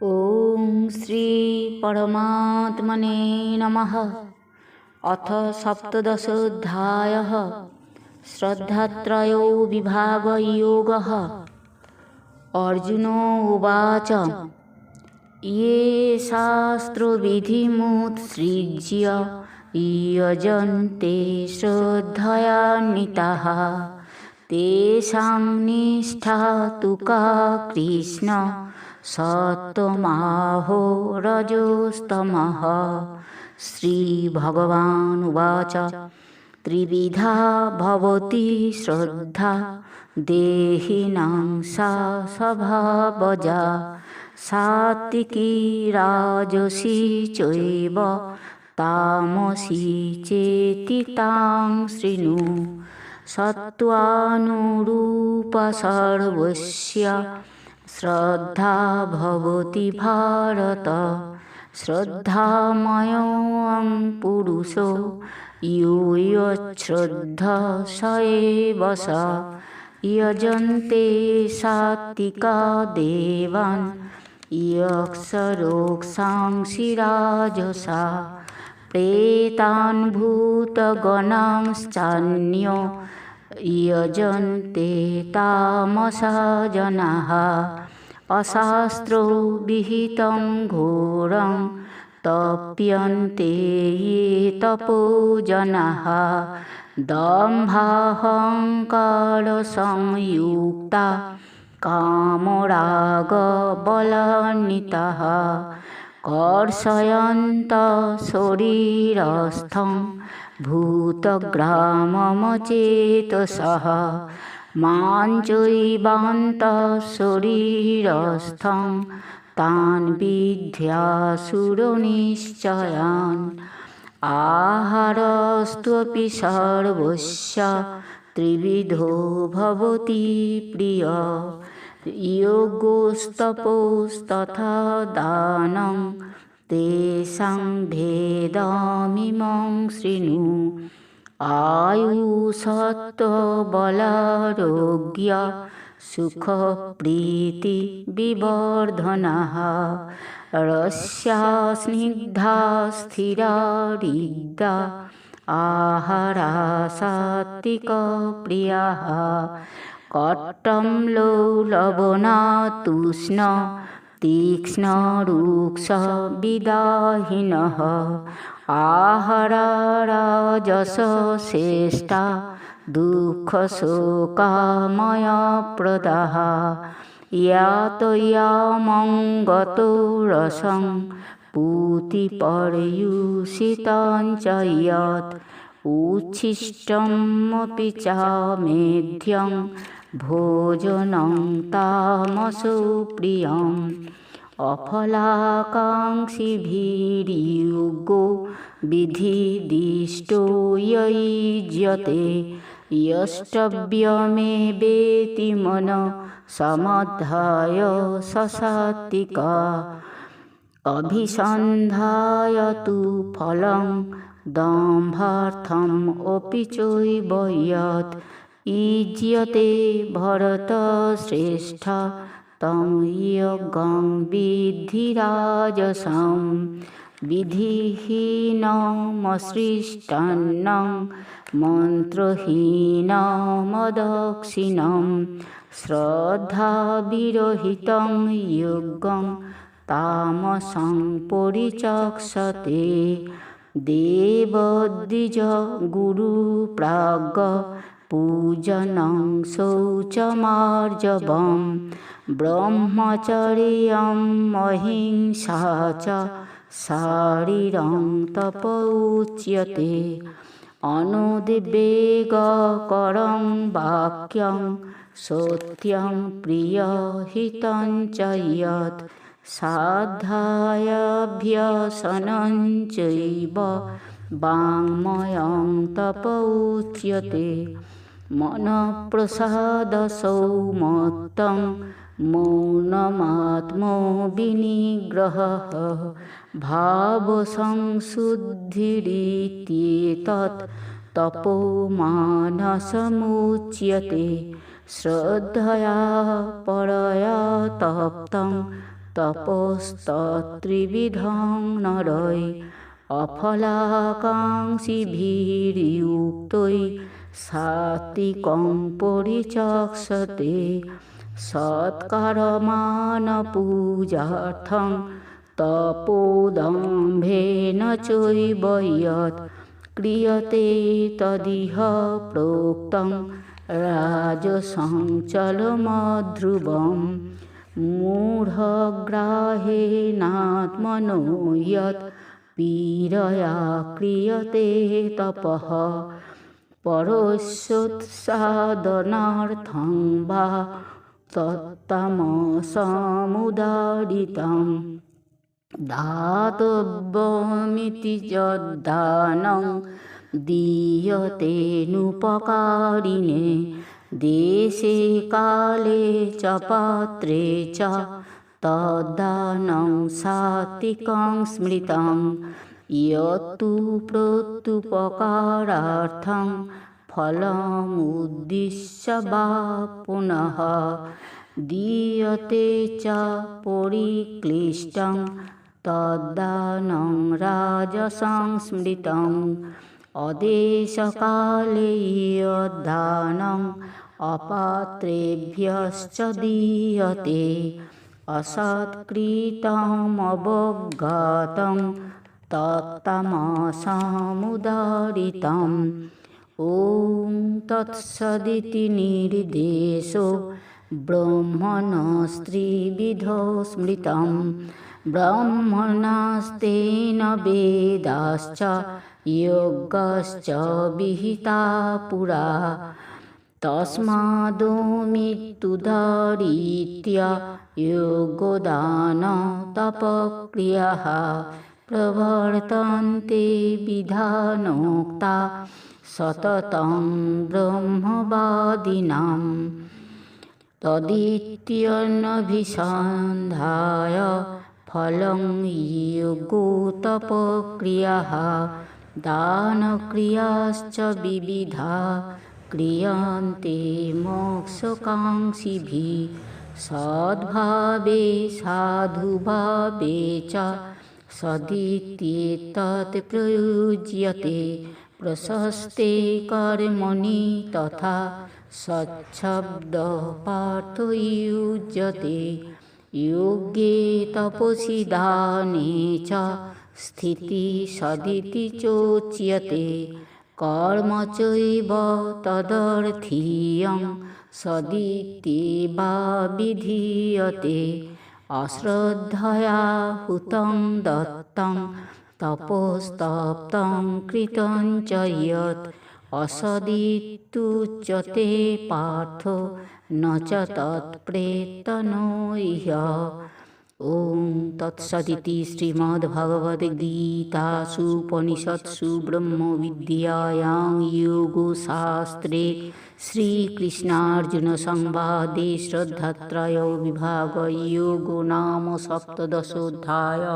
ওং শ্রী পরমাত্মনে নমঃ। অথ সপ্তদশোধ্যায়। শ্রদ্ধাত্রয় বিভাগ যোগ অর্জুন উবাচ। ইয়ে শাস্ত্রবিধিমুৎসৃজ্য। ইয়জন্তে শ্রদ্ধয়ান্বিতা। তেষাং নিষ্ঠা তুকা কৃষ্ণ। সত্যমাহ রজস্তমহ শ্রীভগবানুবাচ ত্রিবিধা ভবতি শ্রদ্ধা। দেহিনাং সা স্বভাবজা সাত্বিকী রাজসী চৈব। তামসী চেতি তাং শৃণু সত্ত্বানুরূপা সর্বস্য। শ্রদ্ধা ভবতি ভারত। শ্রদ্ধাময়ং পুরুষ ইয়শ্রদ্ধা সয়েব স ইয়জন্তে সাত্বিকা দেবান ইয়ক্ষরোক্ষাং শিরাজসা প্রেতান ভূতগণাংশ্চান্যো ইয়জন্তে তামসজনাহ অশাস্ত্র বিহিতং ঘোরং তপ্যন্তে ইয়ে তপোজনাহ দম্ভাহংকার সংযুক্তা কামরাগবলান্বিতা কর্ষয়ন্ত শরীরস্থং ভূতগ্রামমচেতস মাঞ্চৈবান্ত শরীরস্থ তান বিধ্যা বিদ্যাসুরনিশ্চয়ান আহারস্তি সর্বস্ব ত্রিবিধো ভবতি প্রিয় योगोस्तपोस्तथा दानं तेषां भेदमिमं शृणु आयुसत्त्वबलारोग्य सुखप्रीतिविवर्धनः रस्या स्निग्धा स्थिरा रिग्धा आहारा सात्विकप्रियाः কট্টম লৌ তুষ্ণ, তীক্ষ্ণ রুক্ষ বিদাহীন আহার যশ শ্রেষ্ঠা, দুঃখ শোকাময় প্রদাহ। ইয়াত রসং, পুতি পরয়ুষিতঞ্চয়ত। উচ্ছিষ্টমপি চা মেধ্যং ভোজনং তামসুপ্রিয়ম অফলাকাঙ্ক্ষি ভীরিয়োগ বিধিদিষ্ট যতে ইষ্টব্যমে বেতি মন সমধ্যায় সসাত্তিকা অভিসন্ধায় তু ফলং দম্ভার্থম অপি চৈব ইজিয়তে ভরত শ্রেষ্ঠ, তম ইয়গং বিদ্ধিরাজসম বিধিহীনমসৃষ্টন্নং মন্ত্রহীনমদক্ষিণম শ্রদ্ধাবিরহিতং যজ্ঞং তামসং পরিচক্ষতে দেবদ্বিজ গুরু প্রাগ পূজনং শৌচমার্জবম ব্রহ্মচরিয়ম অহিংসা চ শারীরং তপ উচ্যতে অনুদ্বেগ করং বাক্যং সত্যং প্রিয়হিতং চয়ত সাধ্যায়াভ্যসনঞ্চৈব বাংময়ং তপ উচ্যতে মনঃপ্রসাদসৌ মত্তং মৌনমাত্মবিনিগ্রহ ভাবসংশুদ্ধিরিত্যেতৎ তপোমানসমুচ্যতে শ্রদ্ধয়া পরয়া তপ্তং তপস্তত্রিবিধং নরয় অফলাকাঙ্ক্ষী ভীড়িউক্তই সাত্বিকং পরিচক্ষতে সৎকর্মানপূজার্থং তপোদম্ভেন চৈব ইয়ৎ ক্রিয়তে তদিহ প্রোক্তং রাজসঞ্চলমধ্রুবম মূঢ়গ্রাহেণাত্মনো ইয়ৎ পীরয়া ক্রিয়তে তপহ পরশ্যোৎসাদনার্থং বা তত্তম সমুদারিত দাতব্যমিতি যদ্দানং দীয়তে নুপকারিণে দেশে কালে চ পাত্রে চ তদানং সাত্বিকং স্মৃতং ইয়ত্তু প্রত্যুপকারার্থং ফলমুদ্দিশ্য বা পুনঃ। দীয়তে চ পরিক্লিষ্টং তদ্দানং রাজসং স্মৃতং অদেশকালে অধ্যানং অপাত্রেভ্যশ্চ দীয়তে। असत्कृतमवज्ञातं तत्तमसमुदारितम् ॐ तत्सदिति निर्देशो ब्रह्मणस्त्रिविधो स्मृतं ब्रह्मणस्तेन वेदाश्च योगश्च विहिता पुरा তস্মাদ মৃত্যুধারিত্যা যোগদান তপক্রিয়া প্রবর্তন্তে বিধানোক্তা সততং ব্রহ্মবাদিনাম তদিতভিসন্ধা ফলং যোগো তপক্রিয়া দানক্রিয়াশ্চ বিবিধা विविधा क्रियन्ते मोक्षकाङ्क्षिभिः सद्भावे साधुभावे च सदित्येतत् प्रयुज्यते प्रशस्ते कर्मणि तथा सच्छब्दपार्थयुज्यते योग्ये तपसि दाने च स्थितिसदिति चोच्यते কৰ্ম চৈব সদিতি বা বিধীয়তে অশ্ৰদ্ধয়া হুতং দত্তং তপস্তপ্তং কৃতং চ অসদিতুচ্যতে পাৰ্থ ন চ তৎপ্ৰেতনো ইহ ওম তৎসদিতি শ্রীমদ্ভগবদ্গীতাসু উপনিষৎসু ব্রহ্মবিদ্যায়াং যোগশাস্ত্রে শ্রীকৃষ্ণার্জুন সংবাদে শ্রদ্ধাত্রয় বিভাগ যোগ নাম সপ্তদশোধ্যায়